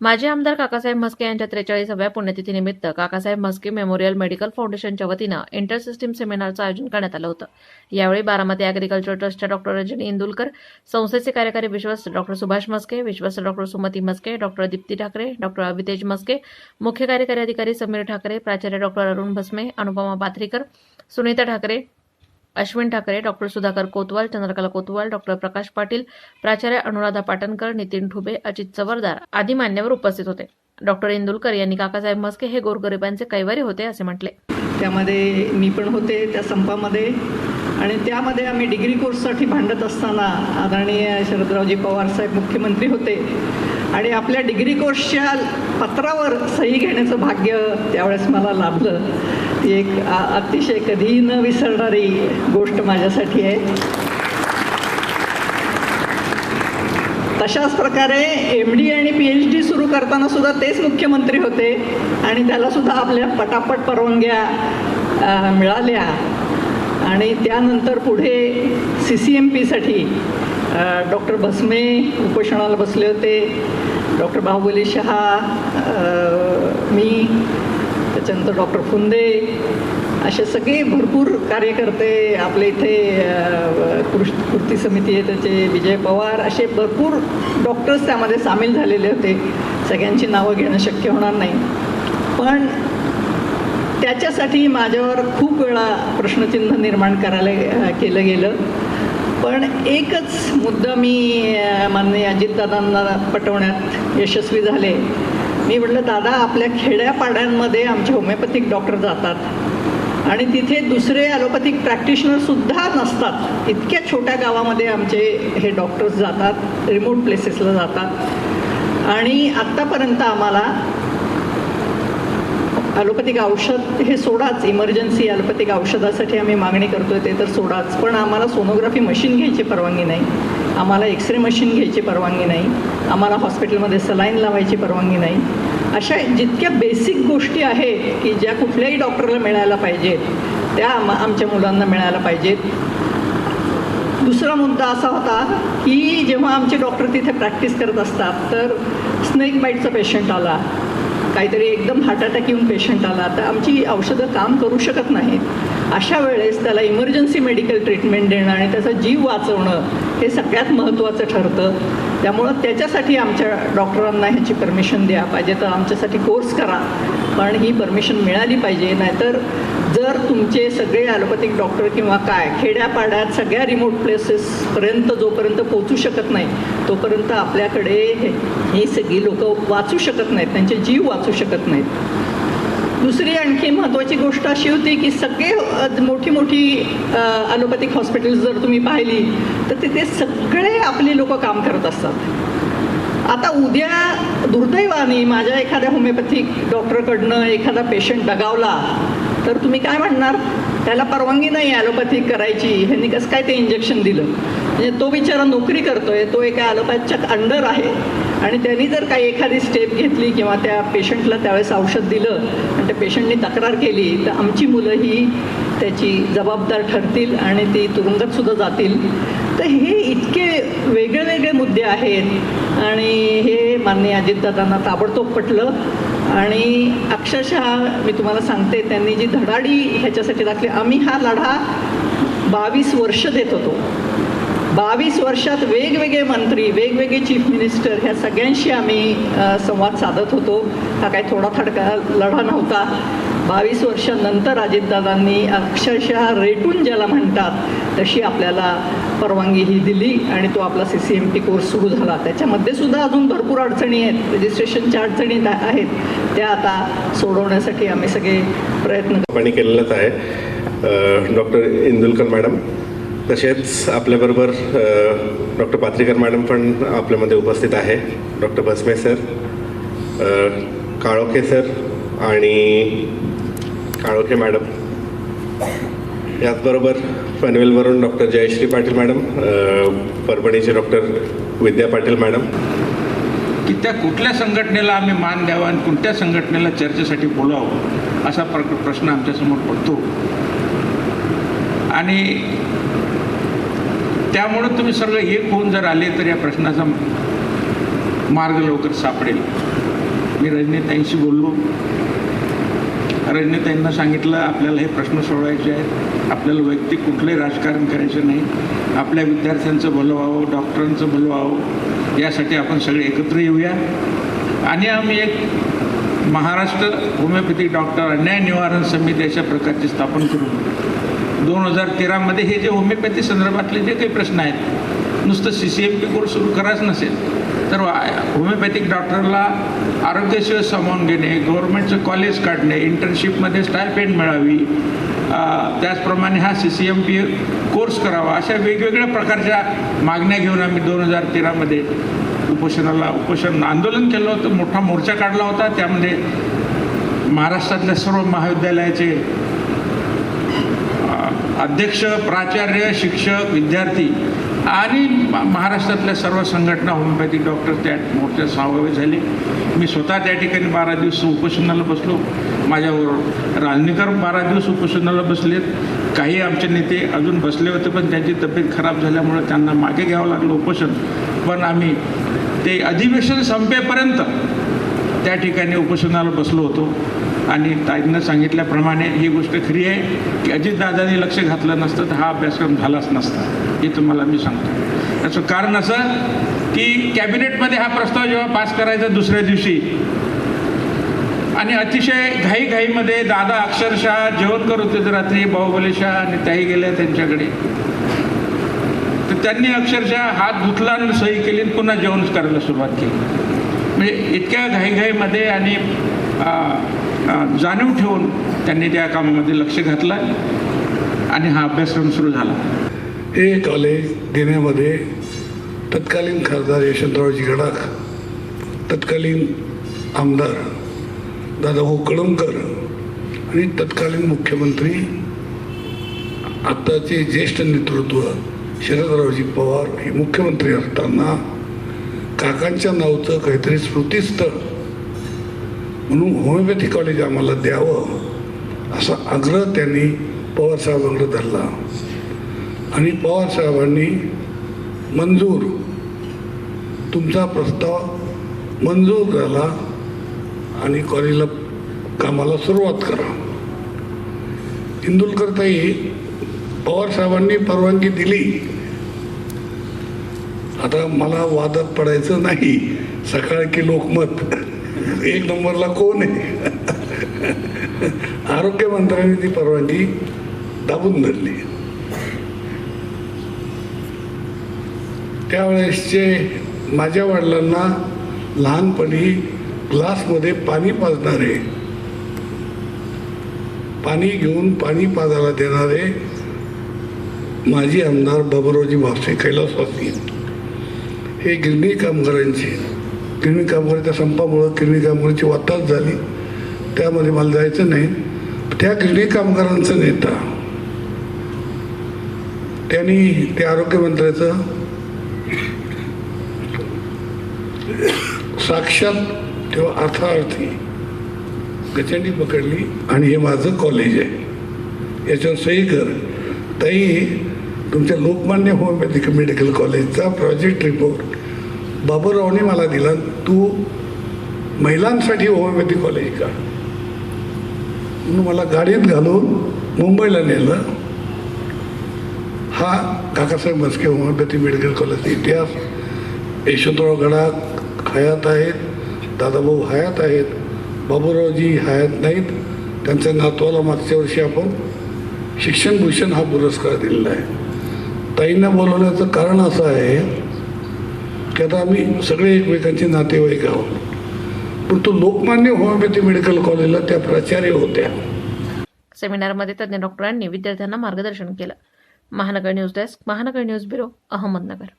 माजी आमदार काकासाहेब म्हस्के यांच्या त्रेचाळीसाव्या पुण्यतिथीनिमित्त काकासाहेब म्हस्के मेमोरियल मेडिकल फाउंडेशनच्या वतीनं इंटर सिस्टीम सेमिनारचं आयोजन करण्यात आलं होतं. यावेळी बारामती अॅग्रिकल्चर ट्रस्टच्या डॉक्टर रजनी इंदुलकर संस्थेचे कार्यकारी विश्वस्त डॉक्टर सुभाष म्हस्के विश्वस्त doctor Sumati Mhaske doctor Deepti Thackeray doctor Abhitej Mhaske मुख्य कार्यकारी अधिकारी समीर ठाकरे प्राचार्य doctor Arun Bhasme Anupama Patharikar Sunita Thackeray Ashwin Thackeray doctor Sudhakar Kotwal Chandrakala Kotwal doctor Prakash Patil प्राचार्य अनुराधा पाटणकर नितीन ठुबे अजित चवरदार आदी मान्यवर उपस्थित होते. डॉक्टर इंदुलकर यांनी काकासाहेब मस्के हे गोरगरिबांचे कैवारी होते असे म्हटले. त्यामध्ये मी पण होते त्या संपामध्ये. आणि त्यामध्ये आम्ही डिग्री कोर्ससाठी भांडत असताना आदरणीय शरदरावजी पवार साहेब मुख्यमंत्री होते. आणि आपल्या डिग्री कोर्सच्या पत्रावर सही घेण्याचं भाग्य त्यावेळेस मला लाभलं. ती एक अतिशय कधीही न विसरणारी गोष्ट माझ्यासाठी आहे. तशाच प्रकारे एम डी आणि पी एच डी सुरू करताना सुद्धा तेच मुख्यमंत्री होते आणि त्याला सुद्धा आपल्या पटापट परवानग्या मिळाल्या. आणि त्यानंतर पुढे सी सी एम पीसाठी डॉक्टर भस्मे उपोषणाला बसले होते. डॉक्टर बाहुबली शहा मी त्याच्यानंतर डॉक्टर फुंदे असे सगळे भरपूर कार्यकर्ते आपले इथे कृष कृती समिती आहे त्याचे विजय पवार असे भरपूर डॉक्टर्स त्यामध्ये सामील झालेले होते. सगळ्यांची नावं घेणं शक्य होणार नाही. पण त्याच्यासाठी माझ्यावर खूप वेळा प्रश्नचिन्ह निर्माण करायला केलं गेलं. पण एकच मुद्दा मी माननीय अजितदादांना पटवण्यात यशस्वी झाले. मी म्हटलं दादा आपल्या खेड्यापाड्यांमध्ये आमचे होमिओपॅथिक डॉक्टर जातात आणि तिथे दुसरे ॲलोपॅथिक प्रॅक्टिशनरसुद्धा नसतात. इतक्या छोट्या गावामध्ये आमचे हे डॉक्टर्स जातात रिमोट प्लेसेसला जातात. आणि आत्तापर्यंत आम्हाला ॲलोपॅथिक औषध हे सोडाच इमर्जन्सी ॲलोपॅथिक औषधासाठी आम्ही मागणी करतोय ते तर सोडाच. पण आम्हाला सोनोग्राफी मशीन घ्यायची परवानगी नाही. आम्हाला एक्स रे मशीन घ्यायची परवानगी नाही. आम्हाला हॉस्पिटलमध्ये सलाईन लावायची परवानगी नाही. अशा जितक्या बेसिक गोष्टी आहेत की ज्या कुठल्याही डॉक्टरला मिळायला पाहिजेत त्या आम आमच्या मुलांना मिळायला पाहिजेत. दुसरा मुद्दा असा होता की जेव्हा आमचे डॉक्टर तिथे प्रॅक्टिस करत असतात तर स्नेक बाईटचा पेशंट आला. काहीतरी एकदम हार्ट अटॅक येऊन पेशंट आला. तर आमची औषधं काम करू शकत नाहीत. अशा वेळेस त्याला इमर्जन्सी मेडिकल ट्रीटमेंट देणं आणि त्याचा जीव वाचवणं हे सगळ्यात महत्त्वाचं ठरतं. त्यामुळं त्याच्यासाठी आमच्या डॉक्टरांना ह्याची परमिशन द्या. पाहिजे तर आमच्यासाठी कोर्स करा. पण ही परमिशन मिळाली पाहिजे. नाहीतर जर तुमचे सगळे ॲलोपॅथिक डॉक्टर किंवा काय खेड्यापाड्यात सगळ्या रिमोट प्लेसेसपर्यंत जोपर्यंत पोचू शकत नाही तोपर्यंत आपल्याकडे हे- ही सगळी लोकं वाचू शकत नाहीत. त्यांचे जीव वाचू शकत नाहीत. दुसरी आणखी महत्त्वाची गोष्ट अशी होती की सगळे मोठी मोठी ॲलोपॅथिक हॉस्पिटल्स जर तुम्ही पाहिली तर तिथे सगळे आपली लोक काम करत असतात. आता उद्या दुर्दैवाने माझ्या एखाद्या होमिओपॅथिक डॉक्टरकडनं एखादा पेशंट दगावला तर तुम्ही काय म्हणणार? त्याला परवानगी नाही ॲलोपॅथिक करायची. ह्यांनी कसं काय ते इंजेक्शन दिलं? म्हणजे तो बिचारा नोकरी करतोय तो एका ॲलोपॅथच्या अंडर आहे. आणि त्यांनी जर काही एखादी स्टेप घेतली किंवा त्या पेशंटला त्यावेळेस औषध दिलं आणि त्या पेशंटनी तक्रार केली तर आमची मुलं ही त्याची जबाबदार ठरतील आणि ती तुरुंगात सुद्धा जातील. तर हे इतके वेगळे वेगळे मुद्दे आहेत आणि हे माननीय अजितदादांना ताबडतोब पटलं. आणि अक्षरशः मी तुम्हाला सांगते त्यांनी जी धडाडी ह्याच्यासाठी दाखली आम्ही हा लढा बावीस वर्ष देत होतो. बावीस वर्षात वेगवेगळे मंत्री वेगवेगळे चीफ मिनिस्टर ह्या सगळ्यांशी आम्ही संवाद साधत होतो. हा काही थोडा थडका लढा नव्हता. बावीस वर्षानंतर अजितदादांनी अक्षरशः रेटून ज्याला म्हणतात तशी आपल्याला परवानगी ही दिली आणि तो आपला C C M P course सुरू झाला. त्याच्यामध्ये सुद्धा अजून भरपूर अडचणी आहेत. रजिस्ट्रेशनच्या अडचणी आहेत. त्या आता सोडवण्यासाठी आम्ही सगळे प्रयत्न केलेलाच केलेलंच आहे. डॉक्टर इंदुलकर मॅडम तसेच आपल्याबरोबर डॉक्टर पात्रीकर मॅडम पण आपल्यामध्ये उपस्थित आहे. Doctor Bhasme sir Kalokhe sir आणि काळोखे मॅडम. याचबरोबर पनवेलवरून डॉक्टर जयश्री पाटील मॅडम परभणीचे डॉक्टर विद्या पाटील मॅडम. की त्या कुठल्या संघटनेला आम्ही मान द्यावा आणि कोणत्या संघटनेला चर्चेसाठी बोलावं असा प्र प्रश्न आमच्यासमोर पडतो. आणि त्यामुळं तुम्ही सर्व एक होऊन जर आले तर या प्रश्नाचा मार्ग लवकर सापडेल. मी रजनीताईंशी बोललो. रजनीताईंना सांगितलं आपल्याला हे प्रश्न सोडवायचे आहेत. आपल्याला वैयक्तिक कुठलंही राजकारण करायचं नाही. आपल्या विद्यार्थ्यांचं भलं व्हावं डॉक्टरांचं भलं व्हावं. यासाठी आपण सगळे एकत्र येऊया. आणि आम्ही एक महाराष्ट्र होमिओपॅथिक डॉक्टर अन्याय निवारण समिती अशा प्रकारची स्थापन करू. दोन हजार तेरामध्ये हे जे होमिओपॅथी संदर्भातले जे काही प्रश्न आहेत नुसतं C C M P course सुरू करायच नसेल तर होमिओपॅथिक डॉक्टरला आरोग्यसेवा सामावून घेणे गव्हर्नमेंटचं कॉलेज काढणे इंटर्नशिपमध्ये स्टायपेंड मिळावी त्याचप्रमाणे हा C C M P course करावा अशा वेगवेगळ्या प्रकारच्या मागण्या घेऊन आम्ही दोन हजार तेरामध्ये उपोषणाला उपोषण आंदोलन केलं होतं मोठा मोर्चा काढला होता त्यामध्ये महाराष्ट्रातल्या सर्व महाविद्यालयाचे अध्यक्ष प्राचार्य शिक्षक विद्यार्थी आणि म- महाराष्ट्रातल्या सर्व संघटना होमिओपॅथिक डॉक्टर त्या मोर्चात सहभागी झाले. मी स्वतः त्या ठिकाणी बारा दिवस उपोषणाला बसलो. माझ्याबरोबर राजनीकर बारा दिवस उपोषणाला बसलेत काही आमचे नेते अजून बसले होते पण त्यांची तब्येत खराब झाल्यामुळे त्यांना मागे घ्यावं लागलं उपोषण. पण आम्ही ते अधिवेशन संपेपर्यंत त्या ठिकाणी उपोषणाला बसलो होतो. आणि ताईंनं सांगितल्याप्रमाणे ही गोष्ट खरी आहे की अजितदादांनी लक्ष घातलं नसतं तर हा अभ्यासक्रम झालाच नसता. हे तुम्हाला मी सांगतो. याचं कारण असं की कॅबिनेटमध्ये हा प्रस्ताव जेव्हा पास करायचा दुसऱ्या दिवशी आणि अतिशय घाईघाईमध्ये दादा अक्षरशः जेवण करत होते तर रात्री बाहुबलीशा आणि त्याही गेल्या त्यांच्याकडे. तर त्यांनी अक्षरशः हात धुतला आणि सही केली आणि पुन्हा जेवण करायला सुरुवात केली. म्हणजे इतक्या घाईघाईमध्ये आणि जाणीव ठेवून त्यांनी त्या कामामध्ये लक्ष घातलं आणि हा अभ्यासक्रम सुरू झाला. हे कॉलेज देण्यामध्ये तत्कालीन खासदार यशवंतरावजी गडाख तत्कालीन आमदार दादाभाऊ कळमकर आणि तत्कालीन मुख्यमंत्री आत्ताचे ज्येष्ठ नेतृत्व शरदरावजी पवार हे मुख्यमंत्री असताना काकांच्या नावचं काहीतरी स्मृतिस्थळ म्हणून होमिओपॅथी कॉलेज आम्हाला द्यावं असा आग्रह त्यांनी पवारसाहेबांकडे धरला. आणि पवार साहेबांनी मंजूर तुमचा प्रस्ताव मंजूर झाला आणि कॉलेजला कामाला सुरुवात करा. इंदुलकरताई पवार साहेबांनी परवानगी दिली. आता मला वादात पडायचं नाही. सकाळ की लोकमत. एक नंबरला कोण आहे? आरोग्य मंत्र्यांनी ती परवानगी दाबून धरली. त्यावेळेसचे माझ्या वडिलांना लहानपणी ग्लासमध्ये पाणी पाजणारे पाणी घेऊन पाणी पाजायला देणारे माजी आमदार बाबुरावजी भापसे कैलासवासी. हे गिरणी कामगारांचे किरणी कामगाराच्या संपामुळं किरणी कामगारांची वाताच झाली. त्यामध्ये मला जायचं नाही. त्या किरणी कामगारांचा नेता. त्यांनी त्या आरोग्यमंत्र्याचं साक्षात तेव्हा अर्थार्थी गचंडी पकडली आणि हे माझं कॉलेज आहे. याच्यावर सही कर. ताई तुमच्या लोकमान्य होमिओपॅथिक मेडिकल कॉलेजचा प्रोजेक्ट रिपोर्ट बाबूरावने मला दिला तू महिलांसाठी होमिओपॅथी कॉलेज का म्हणून मला गाडीत घालून मुंबईला नेलं. हा काकासाहेब मस्के होमिओपॅथी मेडिकल कॉलेजचा इतिहास. यशवंतराव गडा हयात आहेत दादाभाऊ हयात आहेत बाबूरावजी हयात नाहीत. त्यांच्या नातवाला मागच्या वर्षी आपण शिक्षणभूषण हा पुरस्कार दिलेला आहे. ताईंना बोलवण्याचं कारण असं आहे की आता आम्ही सगळे एकमेकांचे नातेवाईक आहोत. पण तो लोकमान्य होमिओपॅथी मेडिकल कॉलेजला त्या प्राचार्य होत्या. सेमिनारमध्ये तज्ज्ञ डॉक्टरांनी विद्यार्थ्यांना मार्गदर्शन केलं. Mahanagar news desk Mahanagar news bureau Ahmednagar.